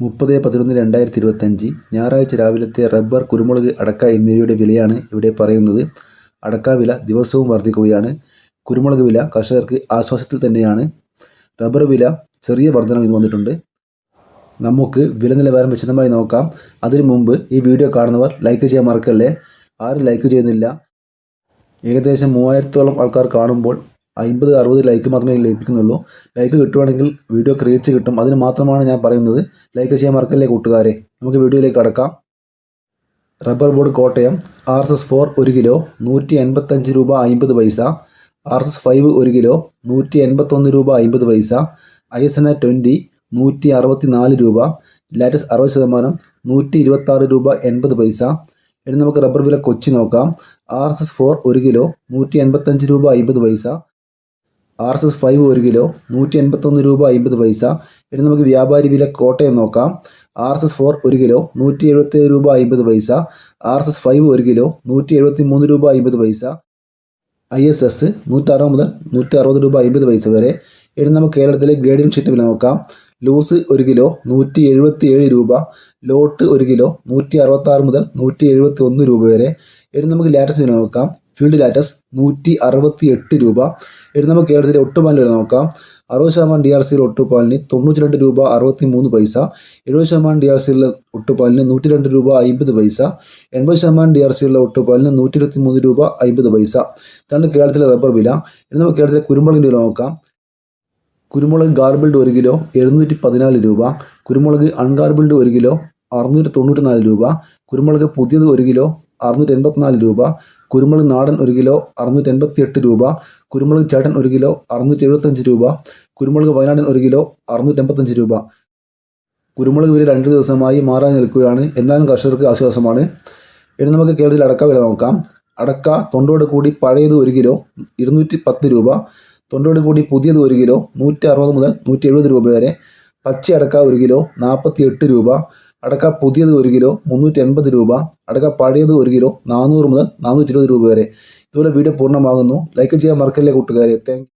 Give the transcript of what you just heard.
മുപ്പത് പതിനൊന്ന് രണ്ടായിരത്തി ഇരുപത്തഞ്ച് ഞായറാഴ്ച രാവിലത്തെ റബ്ബർ കുരുമുളക് അടക്ക എന്നിവയുടെ വിലയാണ് ഇവിടെ പറയുന്നത്. അടക്ക വില ദിവസവും വർദ്ധിക്കുകയാണ് കുരുമുളക് വില കർഷകർക്ക് ആശ്വാസത്തിൽ തന്നെയാണ്. റബ്ബർ വില ചെറിയ വർധനവ് ഇന്ന് വന്നിട്ടുണ്ട്. നമുക്ക് വില നിലവാരം വിശദമായി നോക്കാം. അതിനു മുമ്പ് ഈ വീഡിയോ കാണുന്നവർ ലൈക്ക് ചെയ്യാൻ മറക്കല്ലേ? ആരും ലൈക്ക് ചെയ്യുന്നില്ല. ഏകദേശം മൂവായിരത്തോളം ആൾക്കാർ കാണുമ്പോൾ അമ്പത് അറുപത് ലൈക്ക് മാത്രമേ ലഭിക്കുന്നുള്ളൂ ലൈക്ക് കിട്ടുവാണെങ്കിൽ വീഡിയോ ക്രിയേറ്റ് കിട്ടും. അതിന് മാത്രമാണ് ഞാൻ പറയുന്നത്. ലൈക്ക് ചെയ്യാൻ മറക്കല്ലേ കൂട്ടുകാരെ? നമുക്ക് വീഡിയോയിലേക്ക് കടക്കാം. Rubber board Kottayam. R S S four ഒരു കിലോ നൂറ്റി എൺപത്തഞ്ച് രൂപ അമ്പത് പൈസ. ആർ എസ് എസ് ഫൈവ് ഒരു കിലോ നൂറ്റി എൺപത്തൊന്ന് രൂപ അമ്പത് പൈസ. ഐ എസ് എൻ ട്വന്റി നൂറ്റി അറുപത്തി നാല് രൂപ. ലാറ്റസ് അറുപത് ശതമാനം നൂറ്റി ഇരുപത്താറ് രൂപ എൺപത് പൈസ. ഇനി നമുക്ക് റബ്ബർ വില കൊച്ചി നോക്കാം. ആർ എസ് എസ് ഫോർ ഒരു കിലോ നൂറ്റി എൺപത്തഞ്ച് രൂപ അമ്പത് പൈസ. ആർ എസ് എസ് ഫൈവ് ഒരു കിലോ നൂറ്റി എൺപത്തൊന്ന് രൂപ അമ്പത് പൈസ. ഇനി നമുക്ക് വ്യാപാരി വില കോട്ടയം നോക്കാം. ആർ എസ് എസ് ഫോർ ഒരു കിലോ നൂറ്റി എഴുപത്തേഴ് രൂപ അമ്പത് പൈസ. ആർ എസ് എസ് ഫൈവ് ഒരു കിലോ നൂറ്റി എഴുപത്തി മൂന്ന് രൂപ അമ്പത് പൈസ. ഐ എസ് എസ് നൂറ്ററുപത് മുതൽ നൂറ്റി അറുപത് രൂപ അമ്പത് പൈസ വരെ. ഇനി നമുക്ക് കേരളത്തിലെ ഗ്രേഡിയം ഷീറ്റ് വില നോക്കാം. ലൂസ് ഒരു കിലോ നൂറ്റി എഴുപത്തി ഏഴ് രൂപ. ലോട്ട് ഒരു കിലോ നൂറ്റി അറുപത്താറ് മുതൽ നൂറ്റി എഴുപത്തി ഒന്ന് രൂപ വരെ. ഇനി നമുക്ക് ലാറ്റസ് വില നോക്കാം. ഫീൽഡ് ലാറ്റസ് നൂറ്റി അറുപത്തി എട്ട് രൂപ. ഇനി നമുക്ക് കേരളത്തിലെ ഒട്ടുപാലിന് നോക്കാം. അറുപത് ശതമാനം ഡി ആർ സിയിൽ ഒട്ടുപാലിന് തൊണ്ണൂറ്റി രണ്ട് രൂപ അറുപത്തി മൂന്ന് പൈസ. എഴുപത് ശതമാനം ഡി ആർ സിയിലെ ഒട്ടുപാലിന് നൂറ്റി രണ്ട് രൂപ അമ്പത് പൈസ. എൺപത് ശതമാനം ഡി ആർ സിയിലെ ഒട്ടുപാലിന് നൂറ്റി ഇരുപത്തി മൂന്ന് രൂപ അമ്പത് പൈസ. ഇതാണ് കേരളത്തിലെ റബ്ബർ വില. ഇനി നമുക്ക് കേരളത്തിലെ കുരുമുളകിന്റെ വില നോക്കാം. കുരുമുളക് ഗാർബിൾഡ് ഒരു കിലോ എഴുന്നൂറ്റി പതിനാല് രൂപ. കുരുമുളക് അൺഗാർബിൾഡ് ഒരു കിലോ അറുന്നൂറ്റി തൊണ്ണൂറ്റി നാല് രൂപ. കുരുമുളക് പുതിയത് ഒരു കിലോ അറുന്നൂറ്റി എൺപത്തിനാല് രൂപ കുരുമുളക് നാടൻ ഒരു കിലോ അറുന്നൂറ്റി എൺപത്തി എട്ട് രൂപ കുരുമുളക് ചേട്ടൻ ഒരു കിലോ അറുന്നൂറ്റി എഴുപത്തഞ്ച് രൂപ കുരുമുളക് വയനാടൻ ഒരു കിലോ അറുന്നൂറ്റി എൺപത്തഞ്ച് രൂപ. കുരുമുളക് വില രണ്ട് ദിവസമായി മാറാൻ നിൽക്കുകയാണ്. എന്നാലും കർഷകർക്ക് ആശ്വാസമാണ്. ഇനി നമുക്ക് കേരളത്തിൽ അടക്ക വില നോക്കാം. അടക്ക തൊണ്ടോട് കൂടി പഴയത് ഒരു കിലോ ഇരുന്നൂറ്റി പത്ത് രൂപ തൊണ്ടോട് കൂടി പുതിയത് ഒരു കിലോ നൂറ്റി അറുപത് മുതൽ നൂറ്റി എഴുപത് രൂപ വരെ പച്ച അടക്ക ഒരു കിലോ നാൽപ്പത്തി എട്ട് രൂപ അടക്ക പുതിയത് ഒരു കിലോ മുന്നൂറ്റി എൺപത് രൂപ അടക്ക പഴയത് ഒരു കിലോ നാനൂറ് മുതൽ നാനൂറ്റി ഇരുപത് രൂപ വരെ. ഇതുപോലെ വീഡിയോ പൂർണമാകുന്നു. ലൈക്ക് ചെയ്യാൻ മറക്കല്ലേ കൂട്ടുകാരെ. താങ്ക്